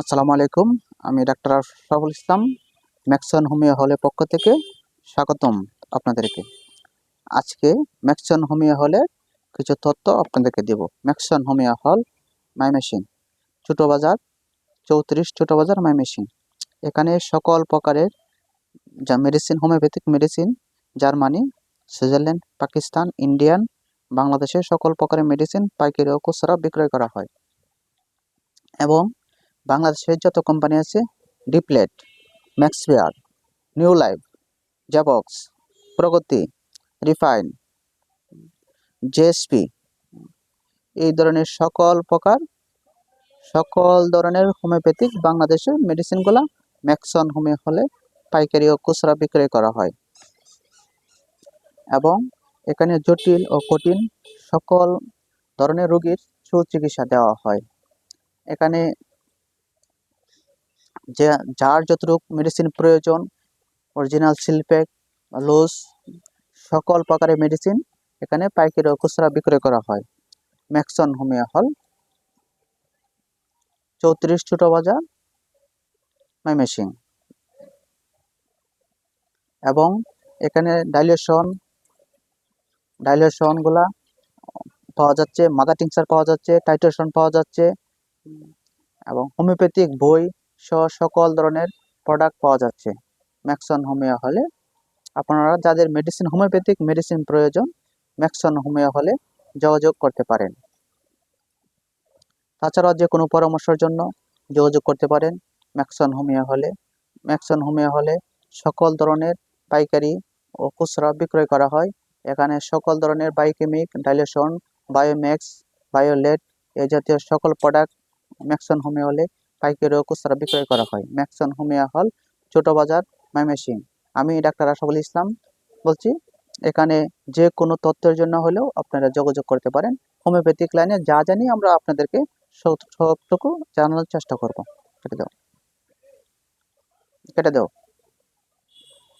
আসসালামু আলাইকুম। আমি doctor Ashraful Islam, Maxon homeo হলের পক্ষ থেকে স্বাগতম আপনাদেরকে। আজকে ম্যাক্সন হোমিও হলে কিছু তথ্য আপনাদেরকে দেব। ম্যাক্সন হোমিও হল মাইমেশিন ছোটো বাজার, চৌত্রিশ ছোটো বাজার মাইমেশিন এখানে সকল প্রকারের যা medicine, homeopathic medicine, Germany, Switzerland, Pakistan, Indian, বাংলাদেশের সকল প্রকারের মেডিসিন, পাইকারি ও খুচরা বিক্রয় করা হয়। এবং বাংলাদেশের যত কোম্পানি আছে ডিপ্লেট ম্যাক্সফেয়ার নিউ লাইফ জ্যাবক্স প্রগতি রিফাইন জেএসপি এই ধরনের সকল প্রকার, সকল ধরনের হোমিওপ্যাথিক বাংলাদেশের মেডিসিনগুলো ম্যাক্সন হোমিও হলে পাইকারি ও খুচরা বিক্রয় করা হয়। এবং এখানে জটিল ও কঠিন সকল ধরনের রোগীর সুচিকিৎসা দেওয়া হয়। এখানে যে যার যতটুকু মেডিসিন প্রয়োজন অরিজিনাল সিলপ্যাক লুজ সকল প্রকারের মেডিসিন এখানে পাইকারি খুচরা বিক্রয় করা হয়। ম্যাক্সন হোমিও হল চৌত্রিশ ছোট বাজার মাইমেসিং এবং এখানে ডাইলেশন ডাইলেশনগুলা পাওয়া যাচ্ছে মাদার টিংচার পাওয়া যাচ্ছে টাইটেশন পাওয়া যাচ্ছে, এবং হোমিওপ্যাথিক বই সহ সকল ধরনের প্রোডাক্ট পাওয়া যাচ্ছে। ম্যাক্সন হোমিও হলে আপনারা যাদের মেডিসিন হোমিওপ্যাথিক মেডিসিন প্রয়োজন ম্যাক্সন হোমিও হলে যোগাযোগ করতে পারেন। তাছাড়াও যে কোনো পরামর্শের জন্য যোগাযোগ করতে পারেন ম্যাক্সন হোমিও হলে। ম্যাক্সন হোমিও হলে সকল ধরনের পাইকারি ও খুচরা বিক্রয় করা হয়। এখানে সকল ধরনের বায়োকেমিক ডাইলেশন বায়োম্যাক্স বায়োলেট এই জাতীয় সকল প্রোডাক্ট ম্যাক্সন হোমিও হলে পাইকারি ও খুচরা বিক্রয় করা হয়। ম্যাক্সন হোমিয়া হল ছোট বাজার মাইমেসিং আমি ডাক্তার আশাফুল ইসলাম বলছি, এখানে যে কোনো তথ্যের জন্য হলেও আপনারা যোগাযোগ করতে পারেন। হোমিওপ্যাথিক লাইনে যা জানি আমরা আপনাদেরকে সব- সবটুকু জানানোর চেষ্টা করব। কেটে দাও। কেটে দাও।